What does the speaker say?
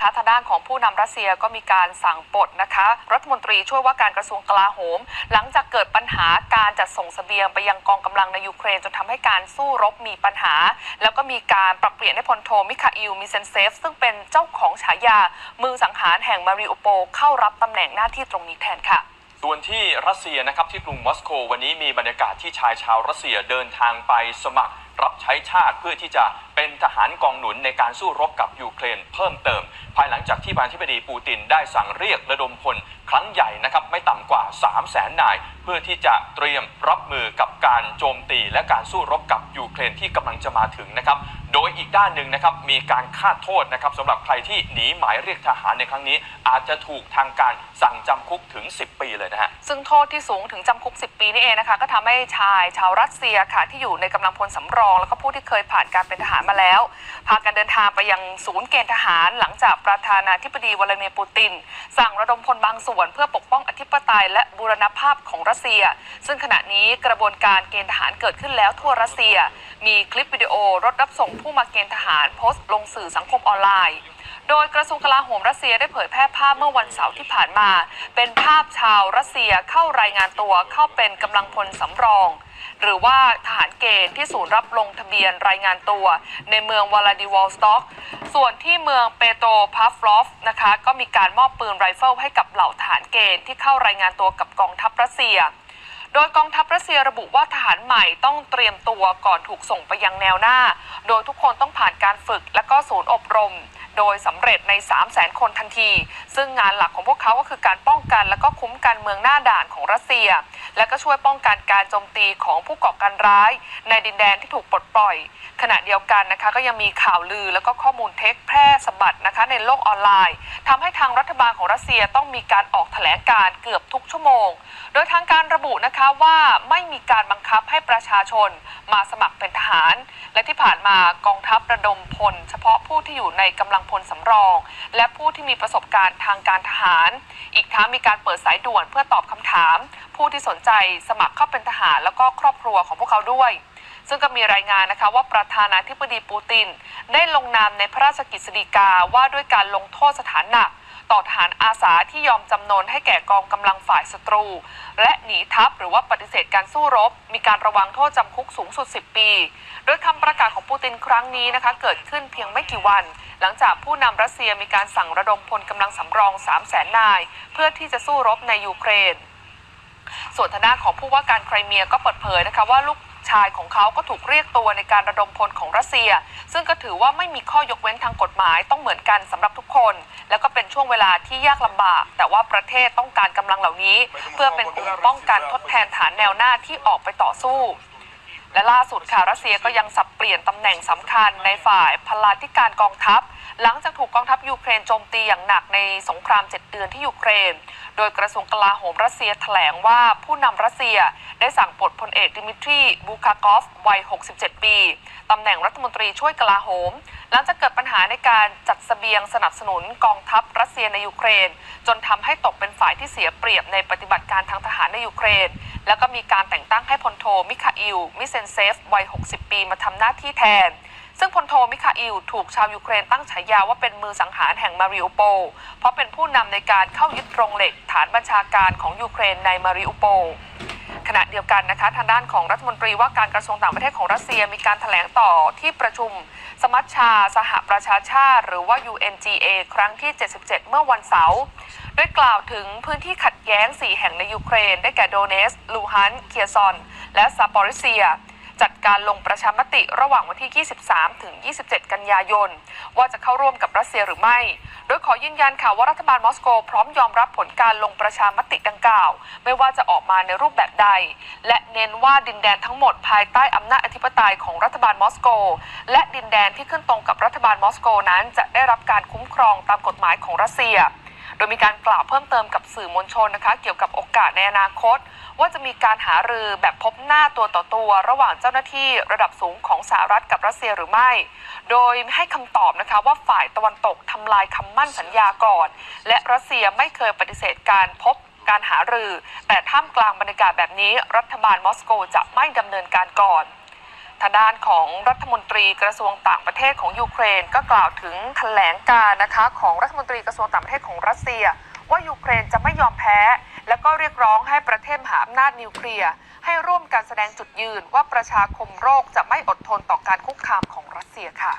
คะทางด้านของผู้นำรัสเซียก็มีการสั่งปลดนะคะ รัฐมนตรีช่วยว่าการกระทรวงกลาโหม หลังจากเกิดปัญหาการจัดส่งเสบียงไปยังกองกำลังในยูเครนจนทำให้การสู้รบมีปัญหา แล้วก็มีการปรับเปลี่ยนให้พลโทมิคาอิลมิเซนเซฟ ซึ่งเป็นเจ้าของฉายา มือสังหารแห่งมาริอุโปเข้ารับตำแหน่งหน้าที่ตรงนี้แทนค่ะส่วนที่รัสเซียนะครับที่กรุงมอสโกวันนี้มีบรรยากาศที่ชายชาวรัสเซียเดินทางไปสมัคร รับใช้ชาติเพื่อที่จะเป็นทหารกองหนุนในการสู้รบกับยูเครนเพิ่มเติม จากที่ประธานาธิบดีปูตินได้สั่งเรียกระดมพลครั้งใหญ่นะครับไม่ต่ำกว่า 3 0 0แสนนาย เพื่อที่จะเตรียมรับมือกับการโจมตี และการสู้รบกับยูเครนที่กำลังจะมาถึงนะครับโดยอีกด้านหนึ่งนะครับมีการคาดโทษนะครับสำหรับใครที่หนีหมายเรียกทหารในครั้งนี้ อาจจะถูกทางการสั่งจำคุกถึง 10 ปีเลย ซึ่งโทษที่สูงถึงจำคุก 10 ปีนี่เองนะคะ ก็ทำให้ชายชาวรัสเซียค่ะ ที่อยู่ในกำลังพลสำรอง แล้วก็ผู้ที่เคยผ่านการเป็นทหารมาแล้ว พากันเดินทางไปยังศูนย์เกณฑ์ทหาร หลังจากประธานาธิบดีวลาดิเมียร์ปูติน สั่งระดมพลบางส่วน เพื่อปกป้องอธิปไตยและบูรณภาพของรัสเซีย ซึ่งขณะนี้กระบวนการเกณฑ์ทหารเกิดขึ้นแล้วทั่วรัสเซีย มีคลิปวิดีโอรถรับส่งผู้มาเกณฑ์ทหารโพสต์ลงสื่อสังคมออนไลน์ โดยกระทรวงกลาโหมรัสเซียได้เผยแพร่ภาพเมื่อวันเสาร์ที่ผ่านมา เป็นภาพชาวรัสเซียเข้ารายงานตัวเข้าเป็นกำลังพลสำรอง หรือว่าทหารเกณฑ์ที่ศูนย์รับลงทะเบียนรายงานตัว ในเมืองวลาดิวอลสต็อก ส่วนที่เมืองเปโตรพาฟลอฟนะคะก็มีการมอบปืนไรเฟิลให้กับเหล่าทหารเกณฑ์ที่เข้ารายงานตัวกับกองทัพรัสเซีย โดยกองทัพรัสเซียระบุว่าทหารใหม่ต้องเตรียมตัวก่อนถูกส่งไปยังแนวหน้า โดยทุกคนต้องผ่านการฝึกและก็ศูนย์อบรม โดยสำเร็จใน 3 0 0แสนคนทันที ซึ่งงานหลักของพวกเขาก็คือการป้องกันและก็คุ้มกันเมืองหน้าด่านของรัสเซีย และก็ช่วยป้องกันการโจมตีของผู้ก่อการร้าย ในดินแดนที่ถูกปลดปล่อย ขณะเดียวกันนะคะก็ยังมีข่าวลือแล้วก็ข้อมูลเท็จ บัดนะคะในโลกออนไลน์ทำให้ทางรัฐบาลของรัสเซียต้องมีการออกแถลงการเกือบทุกชั่วโมง โดยทางการระบุนะคะว่าไม่มีการบังคับให้ประชาชนมาสมัครเป็นทหาร และที่ผ่านมากองทัพระดมพล เฉพาะผู้ที่อยู่ในกำลังพลสำรอง และผู้ที่มีประสบการณ์ทางการทหาร อีกทั้งมีการเปิดสายด่วนเพื่อตอบคำถาม ผู้ที่สนใจสมัครเข้าเป็นทหารแล้วก็ครอบครัวของพวกเขาด้วย ซึ่งก็มีรายงานนะคะว่าประธานาธิบดีปูติน ได้ลงนามในพระราชกฤษฎีกาว่าด้วยการลงโทษสถานหนักต่อทหารอาสาที่ยอมจำนนให้แก่กองกำลังฝ่ายศัตรู และหนีทัพหรือว่าปฏิเสธการสู้รบ มีการระวังโทษจำคุกสูงสุด 10 ปี โดยคำประกาศของปูตินครั้งนี้นะคะ เกิดขึ้นเพียงไม่กี่วัน หลังจากผู้นำรัสเซียมีการสั่งระดมพลกำลังสำรอง 3 0 0แสนนาย เพื่อที่จะสู้รบในยูเครน ส่วนทางด้านของผู้ว่าการไครเมียก็เปิดเผยนะคะว่าลูก ชายของเขาก็ถูกเรียกตัวในการระดมพลของรัสเซีย ซึ่งก็ถือว่าไม่มีข้อยกเว้นทางกฎหมายต้องเหมือนกันสำหรับทุกคน แล้วก็เป็นช่วงเวลาที่ยากลำบาก แต่ว่าประเทศต้องการกำลังเหล่านี้ เพื่อเป็นกลุ่มป้องกันทดแทนฐานแนวหน้าที่ออกไปต่อสู้และล่าสุดค่ะรัสเซียก็ยังสับเปลี่ยนตำแหน่งสำคัญในฝ่ายพลาธิการกองทัพ หลังจากถูกกองทัพยูเครนโจมตีอย่างหนักในสงคราม 7 เดือนที่ยูเครน โดยกระทรวงกลาโหมรัสเซียแถลงว่าผู้นำรัสเซียได้สั่งปลดพลเอกดิมิทรีบูคากอฟวัย 67 ปีตำแหน่งรัฐมนตรีช่วยกลาโหม หลังจากเกิดปัญหาในการจัดสเสบียงสนับสนุนกองทัพรัสเซียในยูเครน จนทำให้ตกเป็นฝ่ายที่เสียเปรียบในปฏิบัติการทางทหารในยูเครน แล้วก็มีการแต่งตั้งให้พลโทมิคาอิลมิเซนเซฟวัย 60 ปีมาทำหน้าที่แทน ซึ่งพลโทมิคาอิลถูกชาวยูเครนตั้งฉายาว่าเป็นมือสังหารแห่งมาริอุโป เพราะเป็นผู้นำในการเข้ายึดโรงเหล็กฐานบัญชาการของยูเครนในมาริอุโปขณะเดียวกันนะคะทางด้านของรัฐมนตรีว่าการกระทรวงต่างประเทศของรัสเซียมีการถแถลงต่อที่ประชุม สมัชชา สหประชาชาติ หรือว่า UNGA ครั้งที่ 77 เมื่อวันเสาร์โดยกล่าวถึงพื้นที่ขัดแย้ง 4 แห่งในยูเครน ได้แก่โดเนส ลูฮันเคียซอน และซาปอริเซีย จัดการลงประชามติระหว่างวันที่ 23 ถึง 27 กันยายน ว่าจะเข้าร่วมกับรัสเซียหรือไม่ โดยขอยืนยันค่ะว่ารัฐบาลมอสโกพร้อมยอมรับผลการลงประชามติดังกล่าว ไม่ว่าจะออกมาในรูปแบบใด และเน้นว่าดินแดนทั้งหมดภายใต้อำนาจอธิปไตยของรัฐบาลมอสโก และดินแดนที่ขึ้นตรงกับรัฐบาลมอสโกนั้นจะได้รับการคุ้มครองตามกฎหมายของรัสเซีย โดยมีการกล่าวเพิ่มเติมกับสื่อมวลชนนะคะ เกี่ยวกับโอกาสในอนาคต ว่าจะมีการหารือแบบพบหน้าตัวต่อตัว ระหว่างเจ้าหน้าที่ระดับสูงของสหรัฐกับรัสเซียหรือไม่ โดยให้คำตอบนะคะว่าฝ่ายตะวันตกทำลายคำมั่นสัญญาก่อน และรัสเซียไม่เคยปฏิเสธการพบการหารือ แต่ท่ามกลางบรรยากาศแบบนี้ รัฐบาลมอสโกจะไม่ดำเนินการก่อน ทางด้านของรัฐมนตรีกระทรวงต่างประเทศของยูเครน ก็กล่าวถึงแถลงการนะคะของรัฐมนตรีกระทรวงต่างประเทศของรัสเซีย ว่ายูเครนจะไม่ยอมแพ้ และก็เรียกร้องให้ประเทศมหาอำนาจนิวเคลียร์ให้ร่วมการแสดงจุดยืนว่าประชาคมโรคจะไม่อดทนต่อการคุกคามของรัสเซียค่ะ